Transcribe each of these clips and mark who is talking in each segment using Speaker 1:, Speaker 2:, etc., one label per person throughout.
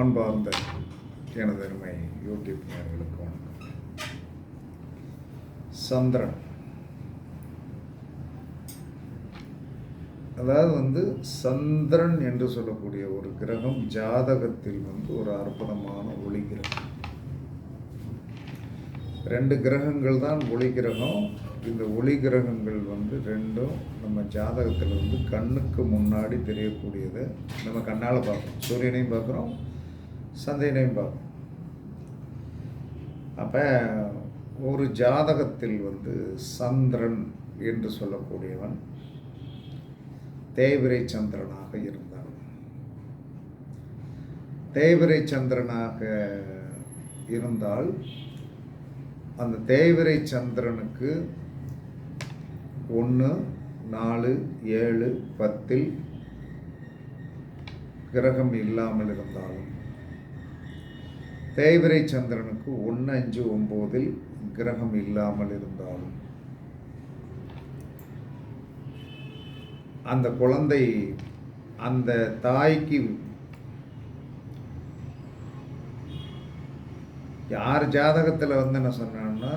Speaker 1: அன்பார்ந்த எனது அருமை யூடியூப் நேர்களுக்கு வணக்கம். சந்திரன். அதாவது வந்து சந்திரன் என்று சொல்லக்கூடிய ஒரு கிரகம் ஜாதகத்தில் வந்து ஒரு அற்புதமான ஒளி கிரகம். ரெண்டு கிரகங்கள் தான் ஒளி கிரகம். இந்த ஒளி கிரகங்கள் வந்து ரெண்டும் நம்ம ஜாதகத்தில் வந்து கண்ணுக்கு முன்னாடி தெரியக்கூடியதை நம்ம கண்ணால் பார்க்குறோம். சூரியனையும் பார்க்குறோம். சந்தையினையும் பார்க்குறோம் அப்போ ஒரு ஜாதகத்தில் வந்து சந்திரன் என்று சொல்லக்கூடியவன் தேய்பிரை சந்திரனாக இருந்தான். தேய்பிரை சந்திரனாக இருந்தால் அந்த தேய்பிரை சந்திரனுக்கு ஒன்று நாலு ஏழு பத்தில் கிரகம் இல்லாமல் இருந்தாலும் தேய்பிரை சந்திரனுக்கு ஒன்று அஞ்சு ஒம்போதில் கிரகம் இல்லாமல் இருந்தாலும். அந்த குழந்தை அந்த தாய்க்கு யார் ஜாதகத்தில் வந்து என்ன சொன்னான்னா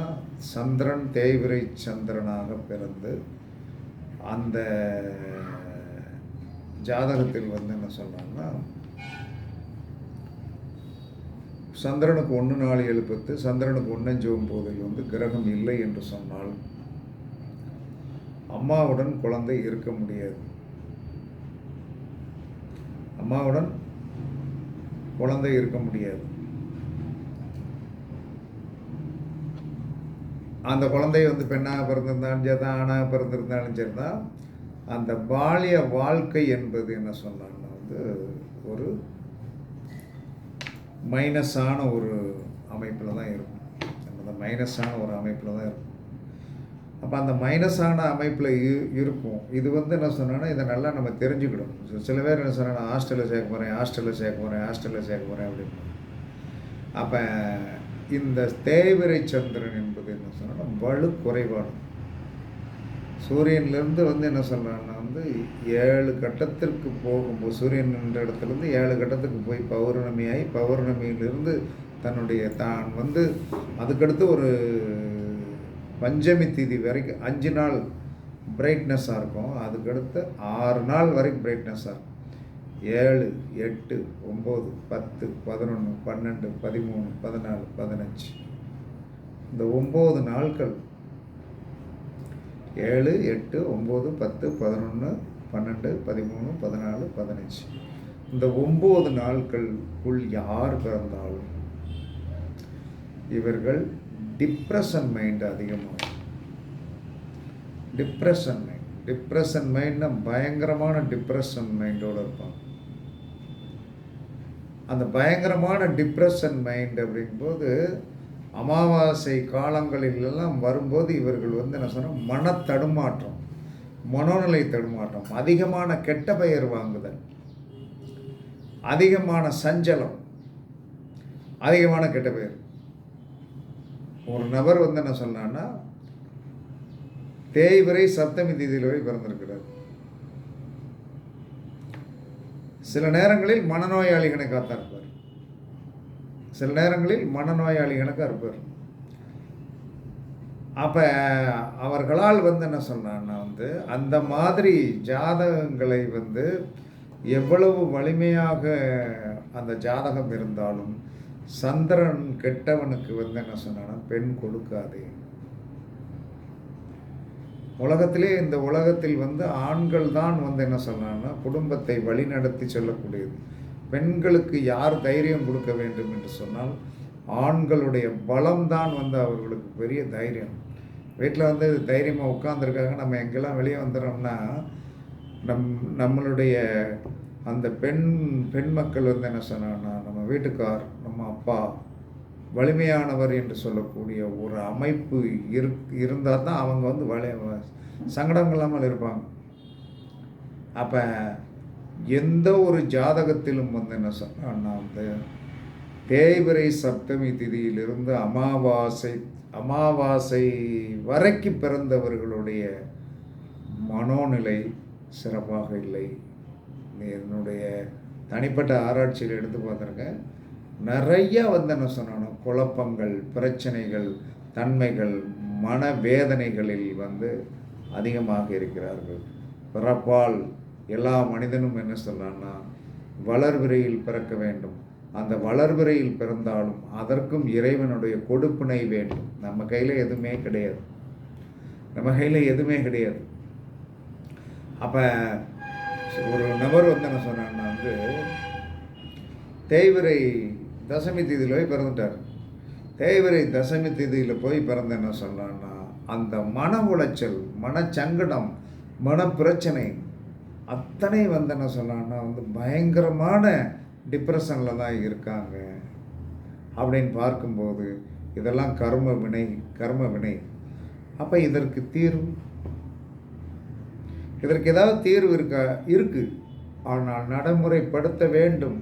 Speaker 1: சந்திரன் தேய்விரை சந்திரனாக பிறந்து அந்த ஜாதகத்தில் வந்து என்ன சொன்னாங்கன்னா சந்திரனுக்கு ஒன்று நாலு ஏழு பத்து சந்திரனுக்கு ஒன்னஞ்சு ஒம்போதில் வந்து கிரகம் இல்லை என்று சொன்னால் அம்மாவுடன் குழந்தை இருக்க முடியாது. அம்மாவுடன் குழந்தை இருக்க முடியாது. அந்த குழந்தை வந்து பெண்ணாக பிறந்திருந்தாலும் சரி தான் ஆணாக பிறந்திருந்தாலும் சரி தான் அந்த பாலிய வாழ்க்கை என்பது என்ன சொன்னாங்கன்னா வந்து ஒரு மைனஸான ஒரு அமைப்பில் தான் இருக்கும். அந்த மைனஸான ஒரு அமைப்பில் தான் இருக்கும். அப்போ அந்த மைனஸான அமைப்பில் இருக்கும். இது வந்து என்ன சொன்னோன்னா இதை நல்லா நம்ம தெரிஞ்சுக்கிடும் சில பேர் என்ன சொன்னா ஹாஸ்டலில் சேர்க்க போகிறேன் ஹாஸ்டலில் சேர்க்க போகிறேன் ஹாஸ்டலில் சேர்க்க போகிறேன் அப்படின்னு. அப்போ இந்த தேய்விரை சந்திரன் என்பது என்ன சொன்னால் வலு குறைபாடு சூரியன்லேருந்து வந்து என்ன சொல்கிறான்னா வந்து ஏழு கட்டத்திற்கு போகும்போது சூரியன் என்ற இடத்துலேருந்து ஏழு கட்டத்துக்கு போய் பௌர்ணமியாகி பௌர்ணமியிலிருந்து தன்னுடைய தான் வந்து அதுக்கடுத்து ஒரு பஞ்சமி தீதி வரைக்கும் அஞ்சு நாள் பிரைட்னஸாக இருக்கும். அதுக்கடுத்து ஆறு நாள் வரைக்கும் பிரைட்னஸாக இருக்கும். ஏழு எட்டு ஒம்பது பத்து பதினொன்று பன்னெண்டு பதிமூணு பதினாலு பதினஞ்சு. இந்த ஒம்பது நாட்கள் ஏழு எட்டு ஒம்பது பத்து பதினொன்று பன்னெண்டு பதிமூணு பதினாலு பதினஞ்சு. இந்த ஒம்பது நாட்களுக்குள் யார் பிறந்தாலும் இவர்கள் டிப்ரெஷன் மைண்ட் அதிகமாகும். டிப்ரெஷன் மைண்ட் டிப்ரெஷன் மைண்ட்னா பயங்கரமான டிப்ரெஷன் மைண்டோடு இருப்பாங்க. அந்த பயங்கரமான டிப்ரெஷன் மைண்ட் அப்படிங்கும்போது அமாவாசை காலங்களிலெல்லாம் வரும்போது இவர்கள் வந்து என்ன சொன்னால் மன தடுமாற்றம் மனோநிலை தடுமாற்றம் அதிகமான கெட்ட பெயர் வாங்குதல் அதிகமான சஞ்சலம் அதிகமான கெட்ட பெயர். ஒரு நபர் வந்து என்ன சொன்னான்னா தேய்வரை சப்தமி தீதியில் வரை பிறந்திருக்கிறார். சில நேரங்களில் மனநோயாளிகளை கணக்காக இருப்பார் சில நேரங்களில் மனநோயாளிகளுக்கு கணக்காக இருப்பார் அப்போ அவர்களால் வந்து என்ன சொன்னான்னா வந்து அந்த மாதிரி ஜாதகங்களை வந்து எவ்வளவு வலிமையாக அந்த ஜாதகம் இருந்தாலும் சந்திரன் கெட்டவனுக்கு வந்து என்ன சொன்னான்னா பெண் கொடுக்காதே. உலகத்திலே இந்த உலகத்தில் வந்து ஆண்கள் தான் வந்து என்ன சொன்னான்னா குடும்பத்தை வழிநடத்தி செல்லக்கூடியது. பெண்களுக்கு யார் தைரியம் கொடுக்க வேண்டும் என்று சொன்னால் ஆண்களுடைய பலம்தான் வந்து அவர்களுக்கு பெரிய தைரியம். வீட்டில் வந்து தைரியமாக உட்காந்துருக்காங்க நம்ம எங்கெல்லாம் வெளியே வந்துடுறோம்னா நம் நம்மளுடைய அந்த பெண் பெண் மக்கள் வந்து என்ன சொன்னாங்கன்னா நம்ம வீட்டுக்கார் நம்ம அப்பா வலிமையானவர் என்று சொல்லக்கூடிய ஒரு அமைப்பு இரு இருந்தால் தான் அவங்க வந்து வலி சங்கடம் இல்லாமல் இருப்பாங்க. அப்போ எந்த ஒரு ஜாதகத்திலும் வந்து என்ன சொன்னான்னா வந்து தேய்பிரை சப்தமி திதியிலிருந்து அமாவாசை அமாவாசை வரைக்கு பிறந்தவர்களுடைய மனோநிலை சிறப்பாக இல்லை. என்னுடைய தனிப்பட்ட ஆராய்ச்சியில் எடுத்து பார்த்துருக்கேன் நிறைய வந்து என்ன சொன்னாலும் குழப்பங்கள் பிரச்சனைகள் தன்மைகள் மனவேதனைகளில் வந்து அதிகமாக இருக்கிறார்கள். பிறப்பால் எல்லா மனிதனும் என்ன சொல்கிறான்னா வளர்விரையில் பிறக்க வேண்டும். அந்த வளர்விரையில் பிறந்தாலும் அதற்கும் இறைவனுடைய கொடுப்பினை வேண்டும். நம்ம கையில் எதுவுமே கிடையாது. நம்ம கையில் எதுவுமே கிடையாது. அப்போ ஒரு நபர் வந்து என்ன சொன்னான்னா வந்து தேய்விரை தசமி திதியில் போய் பிறந்துட்டார். தேய்விரை தசமி திதியில் போய் பிறந்த என்ன சொன்னான்னா அந்த மன உளைச்சல் மனச்சங்கடம் மனப்பிரச்சனை அத்தனை வந்து என்ன சொல்லலாம்னா வந்து பயங்கரமான டிப்ரெஷனில் தான் இருக்காங்க. அப்படின்னு பார்க்கும்போது இதெல்லாம் கர்ம வினை கர்ம வினை. அப்போ இதற்கு தீர்வு? இதற்கு ஏதாவது தீர்வு இருக்கா? இருக்குது ஆனால் நடைமுறைப்படுத்த வேண்டும்.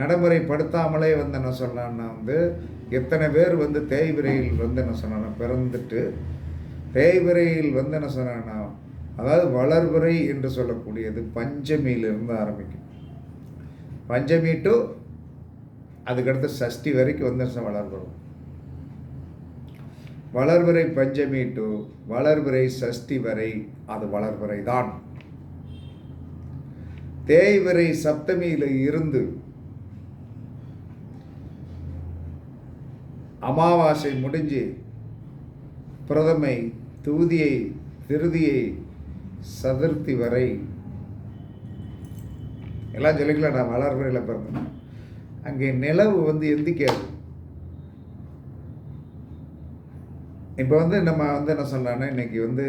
Speaker 1: நடைமுறைப்படுத்தாமலே வந்து என்ன சொன்னான்னா வந்து எத்தனை பேர் வந்து தேய்விரையில் வந்து என்ன சொன்னான்னா பிறந்துட்டு தேய்விரையில் வந்து என்ன சொன்னான்னா அதாவது வளர்விரை என்று சொல்லக்கூடியது பஞ்சமியிலிருந்து ஆரம்பிக்கும். பஞ்சமி டு அதுக்கடுத்து சஷ்டி வரைக்கும் வந்து வளர்வரும் வளர்வரை. பஞ்சமி டு வளர்வரை சஷ்டி வரை அது வளர்வரை தான் தேய்வரை சப்தமியில் இருந்து அமாவாசை முடிஞ்சு பிரதமை தூதியை திருதியை சதுர்த்தி வரை எல்லாம் சொல்லிக்கலாம் நான் வளர்வரையில் பிறந்தேன் அங்கே நிலவு வந்து எந்திக்காது. இப்போ வந்து நம்ம வந்து என்ன சொல்லலான்னா இன்றைக்கி வந்து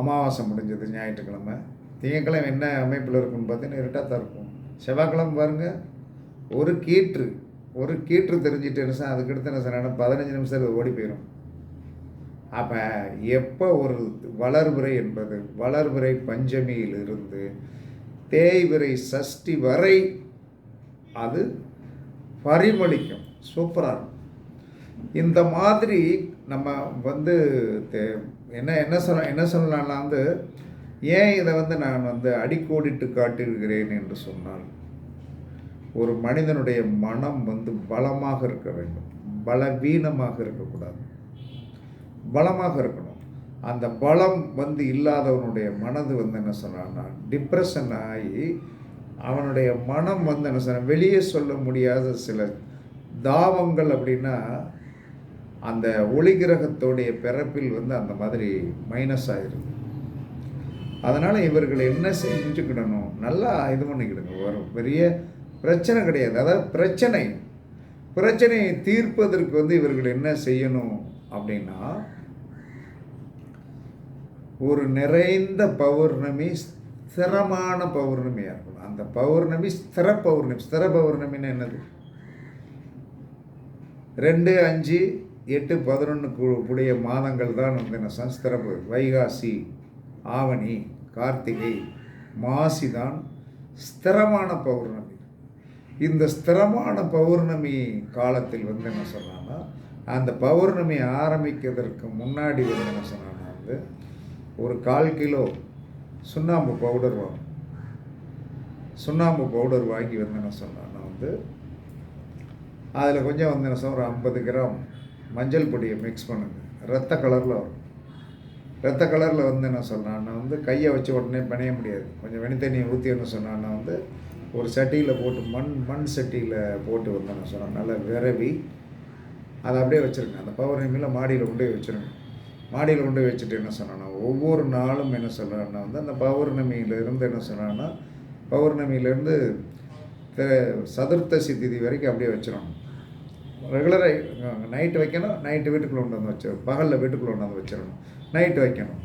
Speaker 1: அமாவாசை முடிஞ்சது ஞாயிற்றுக்கிழமை. திங்கக்கிழமை என்ன அமைப்பில் இருக்குன்னு பார்த்தீங்கன்னா இருட்டாக தான் இருக்கும். செவ்வாய்க்கிழமை பாருங்கள் ஒரு கீற்று ஒரு கீற்று தெரிஞ்சுட்டு என்ன சார் அதுக்கடுத்து என்ன சொன்னா பதினஞ்சு நிமிஷம் ஓடி போயிடும் அப்போ எப்போ ஒரு வளர்பிறை என்பது? வளர்பிறை பஞ்சமியிலிருந்து தேய்விரை சஷ்டி வரை அது பரிமளிக்கும். சூப்பராக இருக்கும். இந்த மாதிரி நம்ம வந்து தே- என்ன என்ன சொல்ல என்ன சொல்லலாம்னா வந்து ஏன் இதை வந்து நான் வந்து அடிக்கோடிட்டு காட்டியிருக்கிறேன் என்று சொன்னால் ஒரு மனிதனுடைய மனம் வந்து பலமாக இருக்க வேண்டும். பலவீனமாக இருக்கக்கூடாது. பலமாக இருக்கணும். அந்த பலம் வந்து இல்லாதவனுடைய மனது வந்து என்ன சொன்னான்னா டிப்ரெஷன் ஆகி அவனுடைய மனம் வந்து என்ன சொல்கிறான் வெளியே சொல்ல முடியாத சில தாவங்கள் அப்படின்னா அந்த ஒளி கிரகத்தோடைய பிறப்பில் வந்து அந்த மாதிரி மைனஸ் ஆகிருது அதனால் இவர்கள் என்ன செஞ்சுக்கிடணும்? நல்லா இது பண்ணிக்கிடுங்க. ஒரு பெரிய பிரச்சனை கிடையாது. அதாவது பிரச்சனை. பிரச்சனையை தீர்ப்பதற்கு வந்து இவர்கள் என்ன செய்யணும் அப்படின்னா ஒரு நிறைந்த பௌர்ணமி ஸ்திரமான பௌர்ணமியாக இருக்கணும். அந்த பௌர்ணமி ஸ்திர பௌர்ணமி ஸ்திர பௌர்ணமின்னு என்னது? ரெண்டு அஞ்சு எட்டு பதினொன்று மாதங்கள் தான் வந்து என்ன சொன்ன வைகாசி ஆவணி கார்த்திகை மாசி தான் ஸ்திரமான பௌர்ணமி. இந்த ஸ்திரமான பௌர்ணமி காலத்தில் வந்து என்ன சொன்னான்னா அந்த பௌர்ணமி ஆரம்பிக்கிறதற்கு முன்னாடி வந்து என்ன சொன்னான்னா வந்து ஒரு கால் கிலோ சுண்ணாம்பு பவுடர் வாங்கும் சுண்ணாம்பு பவுடர் வாங்கி வந்து என்ன சொன்னான்னா வந்து அதில் கொஞ்சம் வந்து என்ன சொன்ன ஒரு ஐம்பது கிராம் மஞ்சள் பொடியை மிக்ஸ் பண்ணுங்க. ரத்த கலரில் வரும். ரத்த கலரில் வந்து என்ன சொன்னான்னா வந்து கையை வச்சு உடனே பிணைய முடியாது. கொஞ்சம் வெணி தண்ணியை ஊற்றி என்ன சொன்னான்னா வந்து ஒரு சட்டியில் போட்டு மண் மண் சட்டியில் போட்டு வந்து என்ன சொன்னேன் நல்லா விரவி அதை அப்படியே வச்சுருங்க. அந்த பௌர்ணமியில் மாடியில் கொண்டு போய் வச்சுருங்க. மாடியில் கொண்டு வச்சுட்டு என்ன சொன்னோன்னா ஒவ்வொரு நாளும் என்ன சொல்கிறான்னா வந்து அந்த பௌர்ணமியிலேருந்து என்ன சொன்னான்னா பௌர்ணமியிலேருந்து சதுர்த்தசி திதி வரைக்கும் அப்படியே வச்சிடணும். ரெகுலராக நைட்டு வைக்கணும் நைட்டு வீட்டுக்குள்ளே கொண்டு வந்து வச்சிடணும். பகலில் வீட்டுக்குள்ளே கொண்டு வந்து வச்சிடணும். நைட்டு வைக்கணும்.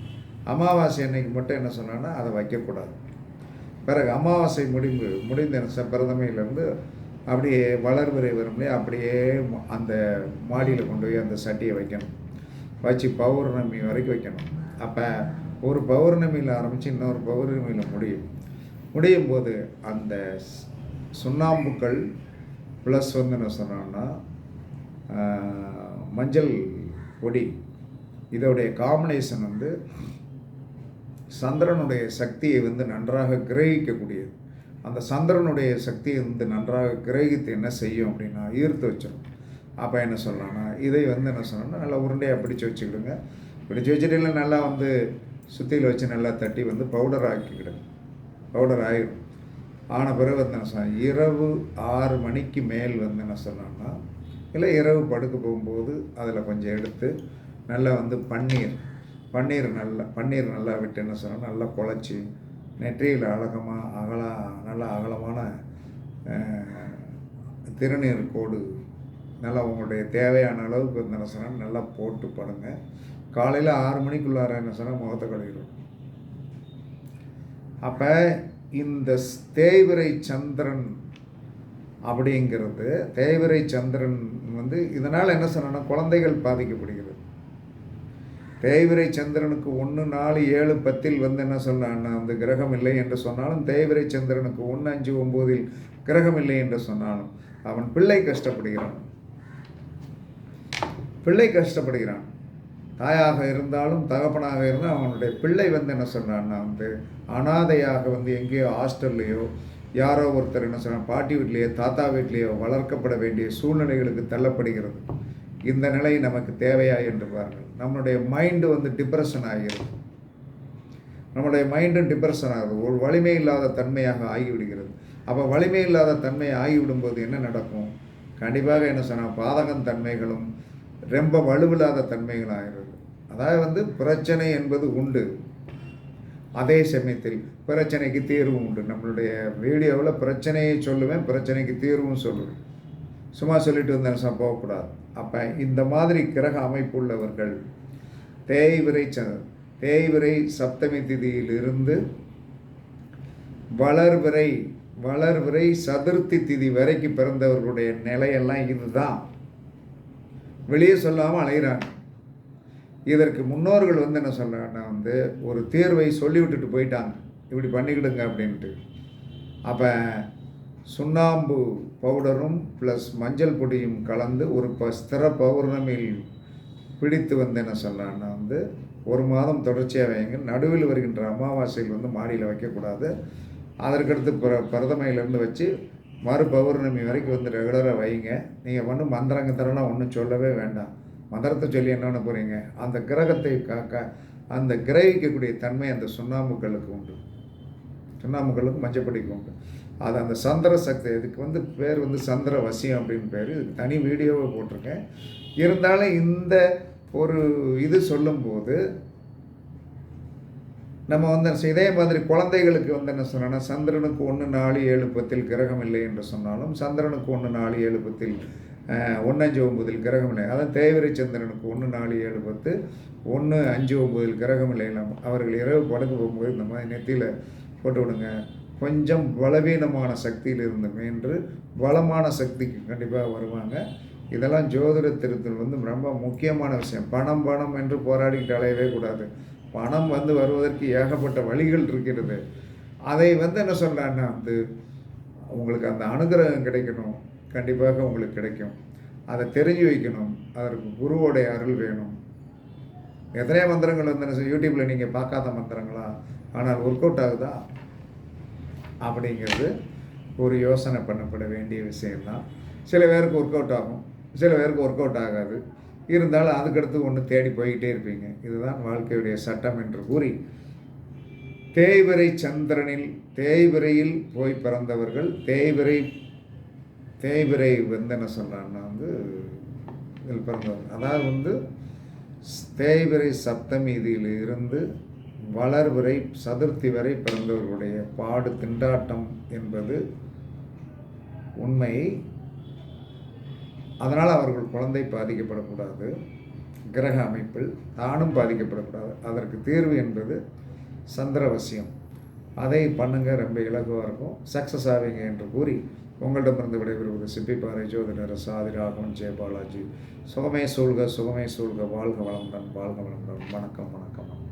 Speaker 1: அமாவாசை அன்னைக்கு மட்டும் என்ன சொன்னான்னா அதை வைக்கக்கூடாது. பிறகு அமாவாசை முடிந்து முடிந்த என்ன பிரதமையிலேருந்து அப்படியே வளர்வரை வரும்லையே அப்படியே அந்த மாடியில் கொண்டு போய் அந்த சட்டியை வைக்கணும். வச்சு பௌர்ணமி வரைக்கும் வைக்கணும். அப்போ ஒரு பௌர்ணமியில் ஆரம்பித்து இன்னொரு பௌர்ணமியில் முடியும். முடியும் போது அந்த சுண்ணாம்புக்கள் ப்ளஸ் வந்து என்ன சொன்னோம்னா மஞ்சள் பொடி. இதோடைய காம்பினேஷன் வந்து சந்திரனுடைய சக்தியை வந்து நன்றாக கிரகிக்கக்கூடியது. அந்த சந்திரனுடைய சக்தியை வந்து நன்றாக கிரகித்து என்ன செய்யும் அப்படின்னா ஈர்த்து வச்சிடும் அப்போ என்ன சொல்லலாம்னா இதை வந்து என்ன சொல்லணும்னா நல்லா உருண்டையாக பிடிச்சி வச்சுக்கிடுங்க. பிடிச்சி வச்சுட்டு நல்லா வந்து சுத்தியில் வச்சு நல்லா தட்டி வந்து பவுடர் ஆக்கிக்கிடுங்க. பவுடர் ஆகிடும் ஆன பிறகு வந்து என்ன சொன்னால் இரவு ஆறு மணிக்கு மேல் வந்து என்ன சொன்னோம்னா இல்லை இரவு படுக்க போகும்போது அதில் கொஞ்சம் எடுத்து நல்லா வந்து பன்னீர் பன்னீர் நல்லா பன்னீர் நல்லா விட்டு என்ன சொன்னால் நல்லா குழச்சி நெற்றியில் அழகமாக அகலா நல்லா அகலமான திருநீர் கோடு நல்லா உங்களுடைய தேவையான அளவுக்கு வந்து என்ன சொன்னால் நல்லா போட்டு படுங்க காலையில் ஆறு மணிக்குள்ளார என்ன சொன்னால் முகத்தை கழுவிடும் அப்போ இந்த ஸ்- சந்திரன் அப்படிங்கிறது தேய்விரை சந்திரன் வந்து இதனால் என்ன சொன்னா குழந்தைகள் பாதிக்கப்படுகிறது. தேய்விரை சந்திரனுக்கு ஒன்று நாலு ஏழு பத்தில் வந்து என்ன சொன்னான் அந்த கிரகம் இல்லை என்று சொன்னாலும் தேய்விரை சந்திரனுக்கு ஒன்று அஞ்சு ஒம்போதில் கிரகம் இல்லை என்று சொன்னாலும் அவன் பிள்ளை கஷ்டப்படுகிறான். பிள்ளை கஷ்டப்படுகிறான். தாயாக இருந்தாலும் தகப்பனாக இருந்தால் அவனுடைய பிள்ளை வந்து என்ன சொன்னான்னா வந்து அனாதையாக வந்து எங்கேயோ ஹாஸ்டல்லையோ யாரோ ஒருத்தர் என்ன சொன்னா பாட்டி வீட்லேயோ தாத்தா வீட்லேயோ வளர்க்கப்பட வேண்டிய சூழ்நிலைகளுக்கு தள்ளப்படுகிறது. இந்த நிலை நமக்கு தேவையா என்று பாருங்கள். நம்மளுடைய மைண்டு வந்து டிப்ரெஷன் ஆகிறது. நம்முடைய மைண்டும் டிப்ரெஷன் ஆகுது ஒரு வலிமை இல்லாத தன்மையாக ஆகிவிடுகிறது. அப்போ வலிமை இல்லாத தன்மை ஆகிவிடும்போது என்ன நடக்கும்? கண்டிப்பாக என்ன சொன்னால் பாதகம் தன்மைகளும் ரொம்ப வலுவில்லாத தன்மைகளாகிறது. அதாவது வந்து பிரச்சனை என்பது உண்டு. அதே சமயத்தில் பிரச்சனைக்கு தீர்வும் உண்டு. நம்மளுடைய வீடியோவில் பிரச்சனையை சொல்லுவேன் பிரச்சனைக்கு தீர்வும் சொல்லுவேன். சும்மா சொல்லிட்டு வந்தேன் போகக்கூடாது. அப்போ இந்த மாதிரி கிரக அமைப்பு உள்ளவர்கள் தேய்விரை ச தேய்விரை சப்தமி திதியிலிருந்து வளர்விரை வளர்விரை சதுர்த்தி திதி வரைக்கும் பிறந்தவர்களுடைய நிலையெல்லாம் இதுதான். வெளியே சொல்லாமல் அலைகிறாங்க இதற்கு முன்னோர்கள் வந்து என்ன சொல்கிறாங்கன்னா வந்து ஒரு தீர்வை சொல்லி விட்டுட்டு போயிட்டாங்க. இப்படி பண்ணிக்கிடுங்க அப்படின்ட்டு. அப்போ சுண்ணாம்பு பவுடரும் ப்ளஸ் மஞ்சள் பொடியும் கலந்து ஒரு ப ஸ்திர பௌர்ணமியில் பிடித்து வந்து என்ன சொல்கிறான்னா வந்து ஒரு மாதம் தொடர்ச்சியாக வைங்க நடுவில் வருகின்ற அமாவாசையில் வந்து மாடியில் வைக்கக்கூடாது. அதற்கடுத்து பிர பிரதமையிலேருந்து வச்சு மறு பௌர்ணமி வரைக்கும் வந்து ரெகுலராக வைங்க நீங்கள் ஒன்றும் மந்திரங்க தரலாம் ஒன்றும் சொல்லவே வேண்டாம். மந்திரத்தை சொல்லி என்ன பண்ண போகிறீங்க அந்த கிரகத்தை காக்க அந்த கிரகிக்கக்கூடிய தன்மை அந்த சுண்ணாம்புக்களுக்கு உண்டு. சுண்ணாம்புகளுக்கு மஞ்சப்படிக்கு உண்டு. அது அந்த சந்திர சக்தி இதுக்கு வந்து பேர் வந்து சந்திர வசியம் அப்படின்னு பேர். இதுக்கு தனி வீடியோவை போட்டிருக்கேன். இருந்தாலும் இந்த ஒரு இது சொல்லும்போது நம்ம வந்து இதே மாதிரி குழந்தைகளுக்கு வந்து என்ன சொன்னோன்னா சந்திரனுக்கு ஒன்று நாலு ஏழு பத்தில் கிரகம் இல்லை என்று சொன்னாலும் சந்திரனுக்கு ஒன்று நாலு ஏழு பத்தில் ஒன்று அஞ்சு ஒம்பதில் கிரகம் இல்லை. அதான் தேய்விரை சந்திரனுக்கு ஒன்று நாலு ஏழு பத்து ஒன்று அஞ்சு ஒம்பதில் கிரகம் இல்லை. இல்லாமல் அவர்கள் இரவு படுக்க போகும்போது இந்த மாதிரி நெத்தியில் போட்டு விடுங்க. கொஞ்சம் பலவீனமான சக்தியில் இருந்த மீன்று பலமான சக்திக்கு கண்டிப்பாக வருவாங்க. இதெல்லாம் ஜோதிட திருத்தல் வந்து ரொம்ப முக்கியமான விஷயம். பணம் பணம் என்று போராடிக்கிட்டு அலையவே கூடாது. பணம் வந்து வருவதற்கு ஏகப்பட்ட வழிகள் இருக்கிறது. அதை வந்து என்ன சொல்கிறான்னா வந்து உங்களுக்கு அந்த அனுகிரகம் கிடைக்கணும். கண்டிப்பாக உங்களுக்கு கிடைக்கும். அதை தெரிஞ்சு வைக்கணும். அதற்கு குருவோடைய அருள் வேணும். எத்தனையோ மந்திரங்கள் வந்து என்ன யூடியூப்பில் நீங்கள் பார்க்காத மந்திரங்களா? ஆனால் ஒர்க் அவுட் ஆகுதா? அப்படிங்கிறது ஒரு யோசனை பண்ணப்பட வேண்டிய விஷயம்தான். சில பேருக்கு ஒர்க் அவுட் ஆகும். சில பேருக்கு ஒர்க் அவுட் ஆகாது. இருந்தாலும் அதுக்கடுத்து ஒன்று தேடி போய்கிட்டே இருப்பீங்க. இதுதான் வாழ்க்கையுடைய சட்டம் என்று கூறி தேய்விரை சந்திரனில் தேய்விரையில் போய் பிறந்தவர்கள் தேய்விரை தேய்விரை வந்து என்ன சொல்கிறான்னா வந்து இதில் பிறந்தவர் அதாவது வந்து தேய்விரை சப்தமி இதில் இருந்து வளர்விரை சதுர்த்தி வரை பிறந்தவர்களுடைய பாடு திண்டாட்டம் என்பது உண்மையை அதனால் அவர்கள் குழந்தை பாதிக்கப்படக்கூடாது. கிரக அமைப்பில் தானும் பாதிக்கப்படக்கூடாது. அதற்கு தீர்வு என்பது சந்திரவசியம். அதை பண்ணுங்க ரொம்ப இலகுவாக இருக்கும். சக்ஸஸ் ஆவீங்க என்று கூறி உங்களிடமிருந்து விடைபெறுவது சிப்பிப்பாறை ஜோதிடர் சாதி ராகவன் ஜெயபாலாஜி சுகமே சூழ்க சுகமே சூழ்க. வாழ்க வளமுடன் வாழ்க வளமுடன். வணக்கம் வணக்கம் வணக்கம்.